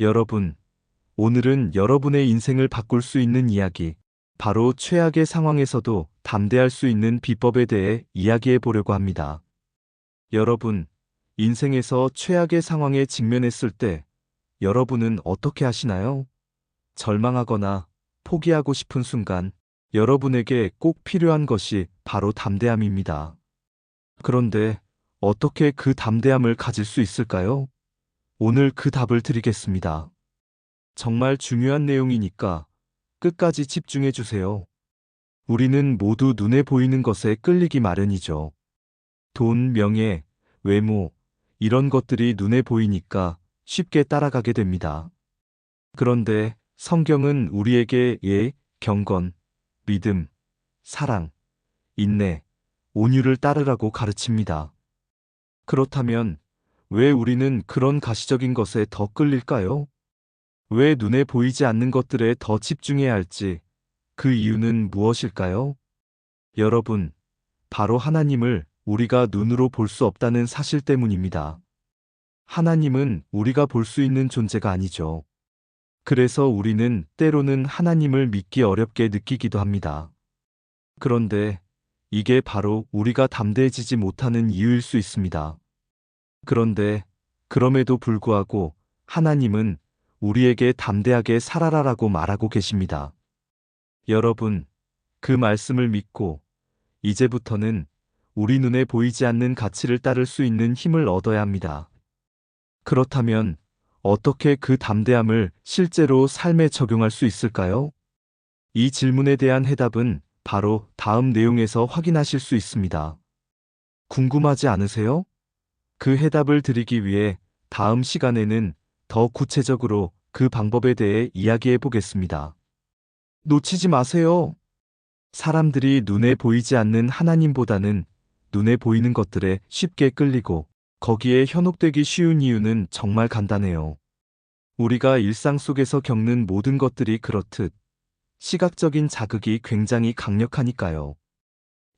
여러분, 오늘은 여러분의 인생을 바꿀 수 있는 이야기, 바로 최악의 상황에서도 담대할 수 있는 비법에 대해 이야기해 보려고 합니다. 여러분, 인생에서 최악의 상황에 직면했을 때 여러분은 어떻게 하시나요? 절망하거나 포기하고 싶은 순간 여러분에게 꼭 필요한 것이 바로 담대함입니다. 그런데 어떻게 그 담대함을 가질 수 있을까요? 오늘 그 답을 드리겠습니다. 정말 중요한 내용이니까 끝까지 집중해 주세요. 우리는 모두 눈에 보이는 것에 끌리기 마련이죠. 돈, 명예, 외모, 이런 것들이 눈에 보이니까 쉽게 따라가게 됩니다. 그런데 성경은 우리에게 예, 경건, 믿음, 사랑, 인내, 온유를 따르라고 가르칩니다. 그렇다면 왜 우리는 그런 가시적인 것에 더 끌릴까요? 왜 눈에 보이지 않는 것들에 더 집중해야 할지 그 이유는 무엇일까요? 여러분, 바로 하나님을 우리가 눈으로 볼 수 없다는 사실 때문입니다. 하나님은 우리가 볼 수 있는 존재가 아니죠. 그래서 우리는 때로는 하나님을 믿기 어렵게 느끼기도 합니다. 그런데 이게 바로 우리가 담대해지지 못하는 이유일 수 있습니다. 그런데 그럼에도 불구하고 하나님은 우리에게 담대하게 살아라라고 말하고 계십니다. 여러분, 그 말씀을 믿고 이제부터는 우리 눈에 보이지 않는 가치를 따를 수 있는 힘을 얻어야 합니다. 그렇다면 어떻게 그 담대함을 실제로 삶에 적용할 수 있을까요? 이 질문에 대한 해답은 바로 다음 내용에서 확인하실 수 있습니다. 궁금하지 않으세요? 그 해답을 드리기 위해 다음 시간에는 더 구체적으로 그 방법에 대해 이야기해 보겠습니다. 놓치지 마세요. 사람들이 눈에 보이지 않는 하나님보다는 눈에 보이는 것들에 쉽게 끌리고 거기에 현혹되기 쉬운 이유는 정말 간단해요. 우리가 일상 속에서 겪는 모든 것들이 그렇듯 시각적인 자극이 굉장히 강력하니까요.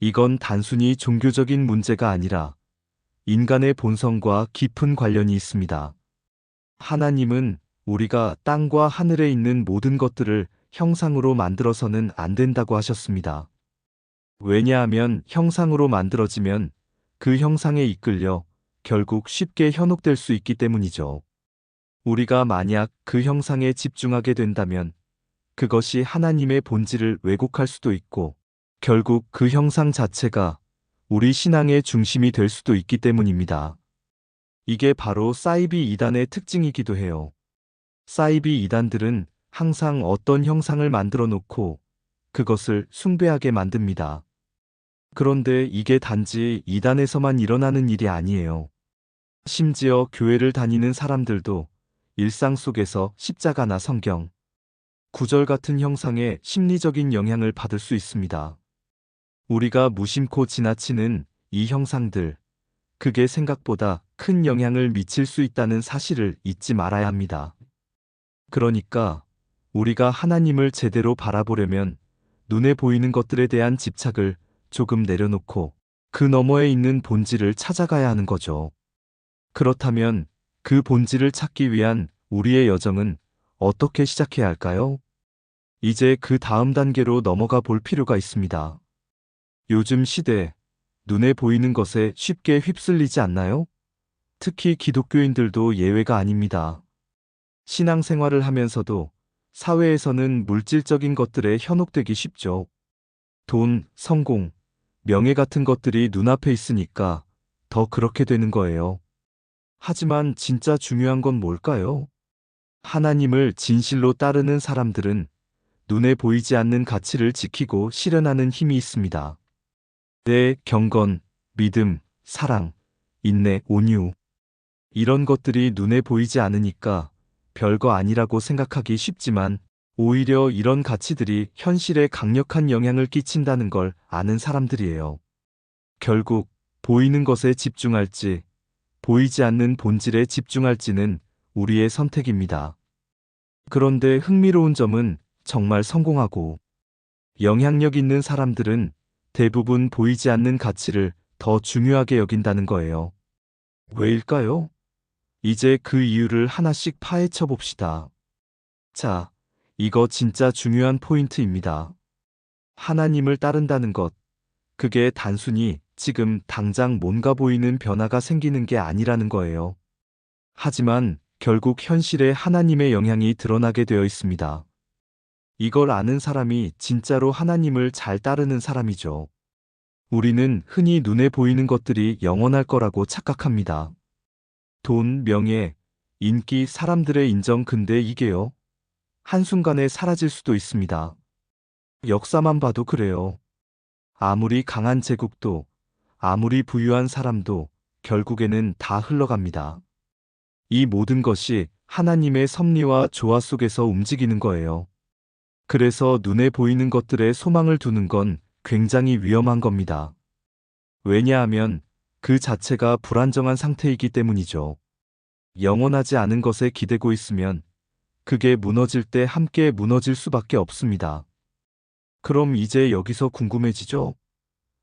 이건 단순히 종교적인 문제가 아니라 인간의 본성과 깊은 관련이 있습니다. 하나님은 우리가 땅과 하늘에 있는 모든 것들을 형상으로 만들어서는 안 된다고 하셨습니다. 왜냐하면 형상으로 만들어지면 그 형상에 이끌려 결국 쉽게 현혹될 수 있기 때문이죠. 우리가 만약 그 형상에 집중하게 된다면 그것이 하나님의 본질을 왜곡할 수도 있고 결국 그 형상 자체가 우리 신앙의 중심이 될 수도 있기 때문입니다. 이게 바로 사이비 이단의 특징이기도 해요. 사이비 이단들은 항상 어떤 형상을 만들어 놓고 그것을 숭배하게 만듭니다. 그런데 이게 단지 이단에서만 일어나는 일이 아니에요. 심지어 교회를 다니는 사람들도 일상 속에서 십자가나 성경, 구절 같은 형상에 심리적인 영향을 받을 수 있습니다. 우리가 무심코 지나치는 이 형상들, 그게 생각보다 큰 영향을 미칠 수 있다는 사실을 잊지 말아야 합니다. 그러니까 우리가 하나님을 제대로 바라보려면 눈에 보이는 것들에 대한 집착을 조금 내려놓고 그 너머에 있는 본질을 찾아가야 하는 거죠. 그렇다면 그 본질을 찾기 위한 우리의 여정은 어떻게 시작해야 할까요? 이제 그 다음 단계로 넘어가 볼 필요가 있습니다. 요즘 시대, 눈에 보이는 것에 쉽게 휩쓸리지 않나요? 특히 기독교인들도 예외가 아닙니다. 신앙생활을 하면서도 사회에서는 물질적인 것들에 현혹되기 쉽죠. 돈, 성공, 명예 같은 것들이 눈앞에 있으니까 더 그렇게 되는 거예요. 하지만 진짜 중요한 건 뭘까요? 하나님을 진실로 따르는 사람들은 눈에 보이지 않는 가치를 지키고 실현하는 힘이 있습니다. 내 경건, 믿음, 사랑, 인내, 온유. 이런 것들이 눈에 보이지 않으니까 별거 아니라고 생각하기 쉽지만 오히려 이런 가치들이 현실에 강력한 영향을 끼친다는 걸 아는 사람들이에요. 결국 보이는 것에 집중할지 보이지 않는 본질에 집중할지는 우리의 선택입니다. 그런데 흥미로운 점은 정말 성공하고 영향력 있는 사람들은 대부분 보이지 않는 가치를 더 중요하게 여긴다는 거예요. 왜일까요? 이제 그 이유를 하나씩 파헤쳐 봅시다. 자, 이거 진짜 중요한 포인트입니다. 하나님을 따른다는 것, 그게 단순히 지금 당장 뭔가 보이는 변화가 생기는 게 아니라는 거예요. 하지만 결국 현실에 하나님의 영향이 드러나게 되어 있습니다. 이걸 아는 사람이 진짜로 하나님을 잘 따르는 사람이죠. 우리는 흔히 눈에 보이는 것들이 영원할 거라고 착각합니다. 돈, 명예, 인기, 사람들의 인정, 근데 이게요. 한순간에 사라질 수도 있습니다. 역사만 봐도 그래요. 아무리 강한 제국도, 아무리 부유한 사람도 결국에는 다 흘러갑니다. 이 모든 것이 하나님의 섭리와 조화 속에서 움직이는 거예요. 그래서 눈에 보이는 것들에 소망을 두는 건 굉장히 위험한 겁니다. 왜냐하면 그 자체가 불안정한 상태이기 때문이죠. 영원하지 않은 것에 기대고 있으면 그게 무너질 때 함께 무너질 수밖에 없습니다. 그럼 이제 여기서 궁금해지죠?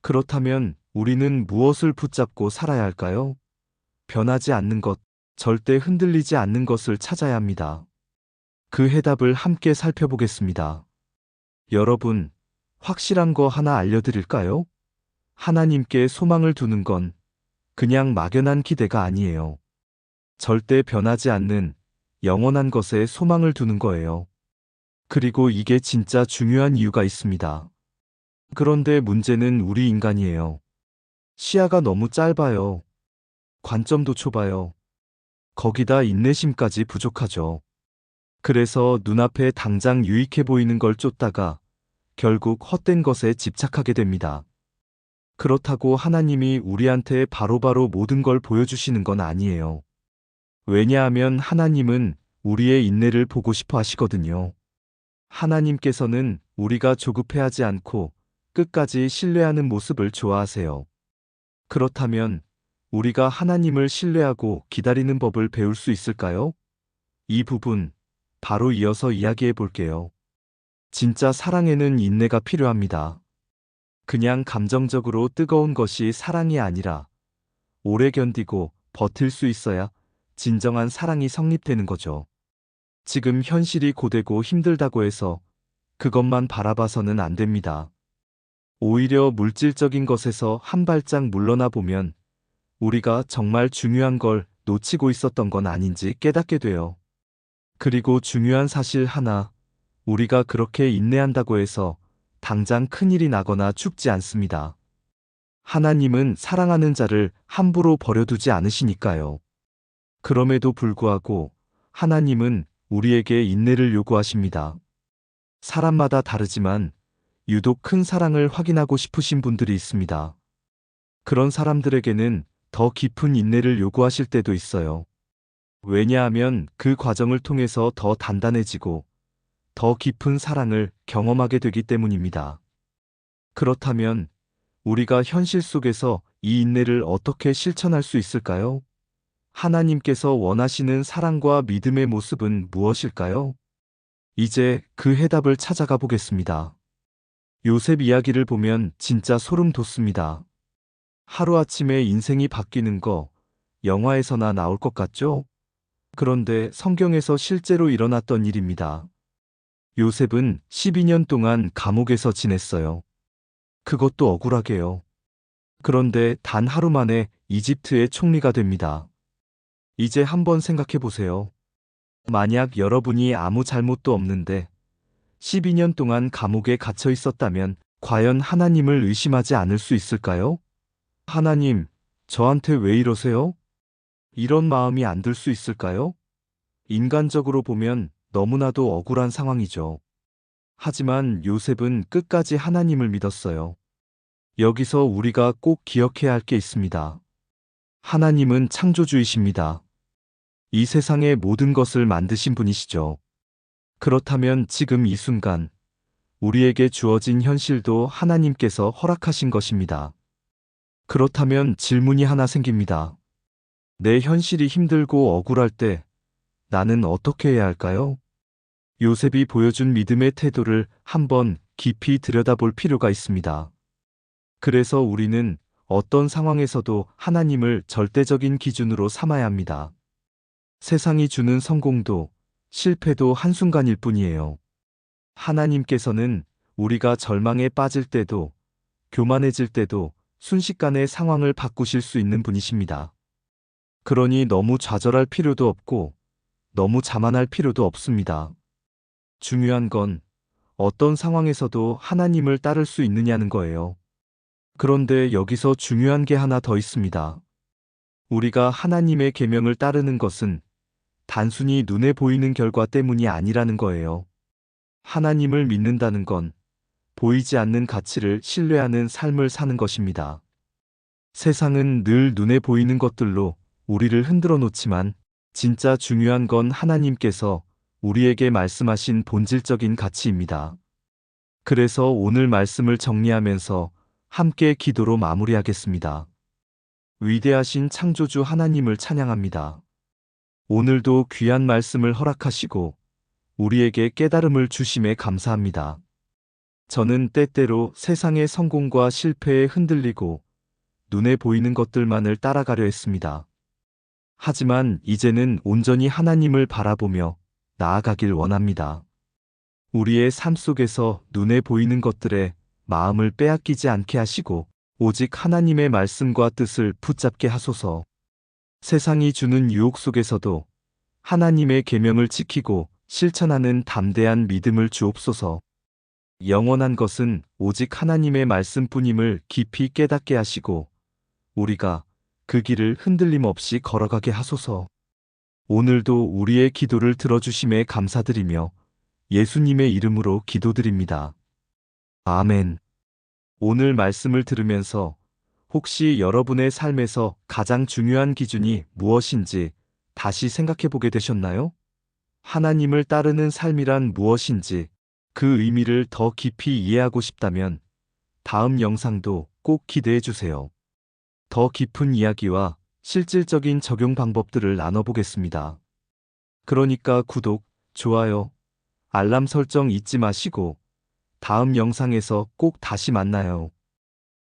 그렇다면 우리는 무엇을 붙잡고 살아야 할까요? 변하지 않는 것, 절대 흔들리지 않는 것을 찾아야 합니다. 그 해답을 함께 살펴보겠습니다. 여러분, 확실한 거 하나 알려드릴까요? 하나님께 소망을 두는 건 그냥 막연한 기대가 아니에요. 절대 변하지 않는 영원한 것에 소망을 두는 거예요. 그리고 이게 진짜 중요한 이유가 있습니다. 그런데 문제는 우리 인간이에요. 시야가 너무 짧아요. 관점도 좁아요. 거기다 인내심까지 부족하죠. 그래서 눈앞에 당장 유익해 보이는 걸 쫓다가 결국 헛된 것에 집착하게 됩니다. 그렇다고 하나님이 우리한테 바로 바로 모든 걸 보여주시는 건 아니에요. 왜냐하면 하나님은 우리의 인내를 보고 싶어 하시거든요. 하나님께서는 우리가 조급해하지 않고 끝까지 신뢰하는 모습을 좋아하세요. 그렇다면 우리가 하나님을 신뢰하고 기다리는 법을 배울 수 있을까요? 이 부분 바로 이어서 이야기해 볼게요. 진짜 사랑에는 인내가 필요합니다. 그냥 감정적으로 뜨거운 것이 사랑이 아니라 오래 견디고 버틸 수 있어야 진정한 사랑이 성립되는 거죠. 지금 현실이 고되고 힘들다고 해서 그것만 바라봐서는 안 됩니다. 오히려 물질적인 것에서 한 발짝 물러나 보면 우리가 정말 중요한 걸 놓치고 있었던 건 아닌지 깨닫게 돼요. 그리고 중요한 사실 하나, 우리가 그렇게 인내한다고 해서 당장 큰일이 나거나 죽지 않습니다. 하나님은 사랑하는 자를 함부로 버려두지 않으시니까요. 그럼에도 불구하고 하나님은 우리에게 인내를 요구하십니다. 사람마다 다르지만 유독 큰 사랑을 확인하고 싶으신 분들이 있습니다. 그런 사람들에게는 더 깊은 인내를 요구하실 때도 있어요. 왜냐하면 그 과정을 통해서 더 단단해지고 더 깊은 사랑을 경험하게 되기 때문입니다. 그렇다면 우리가 현실 속에서 이 인내를 어떻게 실천할 수 있을까요? 하나님께서 원하시는 사랑과 믿음의 모습은 무엇일까요? 이제 그 해답을 찾아가 보겠습니다. 요셉 이야기를 보면 진짜 소름 돋습니다. 하루아침에 인생이 바뀌는 거 영화에서나 나올 것 같죠? 그런데 성경에서 실제로 일어났던 일입니다. 요셉은 12년 동안 감옥에서 지냈어요. 그것도 억울하게요. 그런데 단 하루 만에 이집트의 총리가 됩니다. 이제 한번 생각해 보세요. 만약 여러분이 아무 잘못도 없는데 12년 동안 감옥에 갇혀 있었다면 과연 하나님을 의심하지 않을 수 있을까요? 하나님, 저한테 왜 이러세요? 이런 마음이 안 들 수 있을까요? 인간적으로 보면 너무나도 억울한 상황이죠. 하지만 요셉은 끝까지 하나님을 믿었어요. 여기서 우리가 꼭 기억해야 할 게 있습니다. 하나님은 창조주이십니다. 이 세상의 모든 것을 만드신 분이시죠. 그렇다면 지금 이 순간 우리에게 주어진 현실도 하나님께서 허락하신 것입니다. 그렇다면 질문이 하나 생깁니다. 내 현실이 힘들고 억울할 때 나는 어떻게 해야 할까요? 요셉이 보여준 믿음의 태도를 한번 깊이 들여다볼 필요가 있습니다. 그래서 우리는 어떤 상황에서도 하나님을 절대적인 기준으로 삼아야 합니다. 세상이 주는 성공도 실패도 한순간일 뿐이에요. 하나님께서는 우리가 절망에 빠질 때도 교만해질 때도 순식간에 상황을 바꾸실 수 있는 분이십니다. 그러니 너무 좌절할 필요도 없고 너무 자만할 필요도 없습니다. 중요한 건 어떤 상황에서도 하나님을 따를 수 있느냐는 거예요. 그런데 여기서 중요한 게 하나 더 있습니다. 우리가 하나님의 계명을 따르는 것은 단순히 눈에 보이는 결과 때문이 아니라는 거예요. 하나님을 믿는다는 건 보이지 않는 가치를 신뢰하는 삶을 사는 것입니다. 세상은 늘 눈에 보이는 것들로 우리를 흔들어 놓지만 진짜 중요한 건 하나님께서 우리에게 말씀하신 본질적인 가치입니다. 그래서 오늘 말씀을 정리하면서 함께 기도로 마무리하겠습니다. 위대하신 창조주 하나님을 찬양합니다. 오늘도 귀한 말씀을 허락하시고 우리에게 깨달음을 주심에 감사합니다. 저는 때때로 세상의 성공과 실패에 흔들리고 눈에 보이는 것들만을 따라가려 했습니다. 하지만 이제는 온전히 하나님을 바라보며 나아가길 원합니다. 우리의 삶 속에서 눈에 보이는 것들에 마음을 빼앗기지 않게 하시고 오직 하나님의 말씀과 뜻을 붙잡게 하소서. 세상이 주는 유혹 속에서도 하나님의 계명을 지키고 실천하는 담대한 믿음을 주옵소서. 영원한 것은 오직 하나님의 말씀뿐임을 깊이 깨닫게 하시고 우리가 그 길을 흔들림 없이 걸어가게 하소서. 오늘도 우리의 기도를 들어주심에 감사드리며 예수님의 이름으로 기도드립니다. 아멘. 오늘 말씀을 들으면서 혹시 여러분의 삶에서 가장 중요한 기준이 무엇인지 다시 생각해 보게 되셨나요? 하나님을 따르는 삶이란 무엇인지 그 의미를 더 깊이 이해하고 싶다면 다음 영상도 꼭 기대해 주세요. 더 깊은 이야기와 실질적인 적용 방법들을 나눠보겠습니다. 그러니까 구독, 좋아요, 알람 설정 잊지 마시고 다음 영상에서 꼭 다시 만나요.